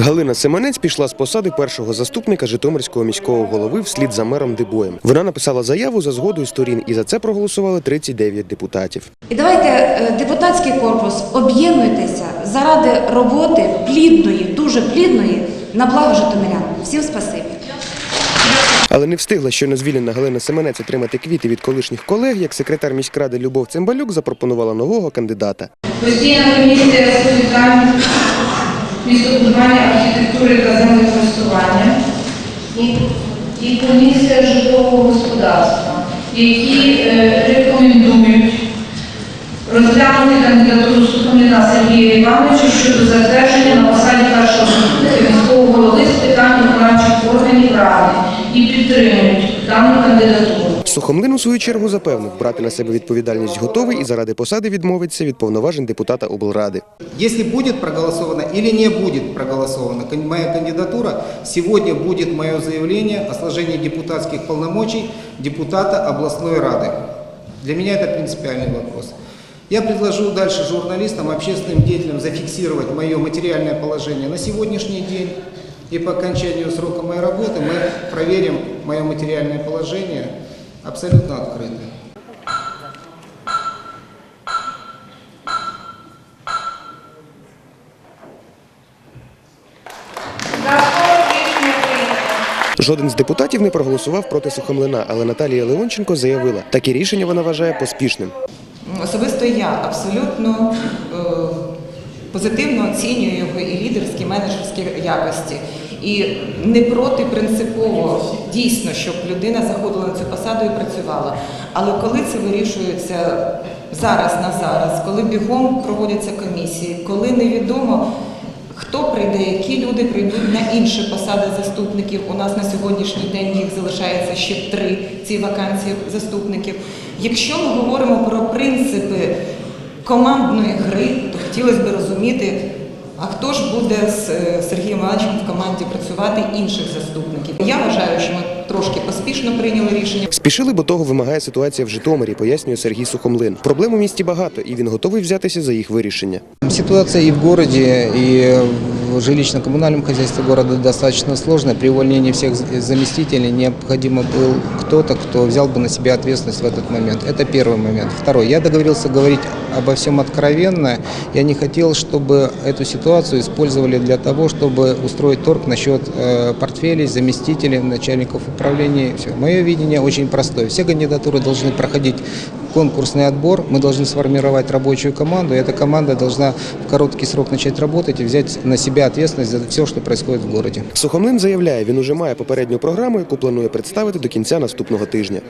Галина Семенець пішла з посади першого заступника Житомирського міського голови вслід за мером Дебоєм. Вона написала заяву за згодою сторін, і за це проголосували 39 депутатів. І давайте е, депутатський корпус об'єднуйтеся заради роботи плідної, дуже плідної на благо житомирян. Всім спасибі. Але не встигла щойно звільнена Галина Семенець отримати квіти від колишніх колег, як секретар міськради Любов Цимбалюк запропонувала нового кандидата. Постійна комісія та землекористування і, і комісія житлового господарства, які е, рекомендують розглянути кандидатуру Сухоміна Сергія Івановича щодо затвердження на посаді першого міського голови з питань виконавчих органів ради і підтримують дану кандидатуру. Сухомлин у свою чергу запевнив, брати на себе відповідальність готовий і заради посади відмовиться від повноважень депутата облради. Если будет проголосовано или не будет проголосована кан- моя кандидатура, сегодня будет мое заявление о сложении депутатских полномочий депутата областной рады. Для меня это принципиальный вопрос. Я предложу дальше журналистам, общественным деятелям зафиксировать мое материальное положение на сегодняшний день. И по окончанию срока моей работы мы проверим мое материальное положение абсолютно открыто. Жоден з депутатів не проголосував проти Сухомлина, але Наталія Леонченко заявила, таке рішення вона вважає поспішним. Особисто я абсолютно е, позитивно оцінюю його і лідерські, і менеджерські якості. І не проти принципово дійсно, щоб людина заходила на цю посаду і працювала. Але коли це вирішується зараз на зараз, коли бігом проводяться комісії, коли невідомо. Хто прийде, які люди прийдуть на інші посади заступників? У нас на сьогоднішній день їх залишається ще три ці вакансії заступників. Якщо ми говоримо про принципи командної гри, то хотілося б розуміти, а хто ж буде з е, Сергієм Івановичем в команді працювати інших заступників. Я вважаю, що ми трошки поспішно прийняли рішення. Спішили, бо того вимагає ситуація в Житомирі, пояснює Сергій Сухомлин. Проблем у місті багато, і він готовий взятися за їх вирішення. Ситуація і в городе, и в жилищно-коммунальном хозяйстве города достаточно сложная. При увольнении всех заместителей необходимо был кто-то, кто взял бы на себя ответственность в этот момент. Это первый момент. Второй. Я договорился говорить обо всем откровенно. Я не хотел, чтобы эту ситуацию использовали для того, чтобы устроить торг насчет э, портфелей, заместителей, начальников управления. Все. Мое видение очень простое. Все кандидатуры должны проходить конкурсный отбор, мы должны сформировать рабочую команду, и эта команда должна в короткий срок начать работать и взять на себя ответственность за все, что происходит в городе. Сухомлин заявляє, він уже має попередню програму, яку планує представити до кінця наступного тижня.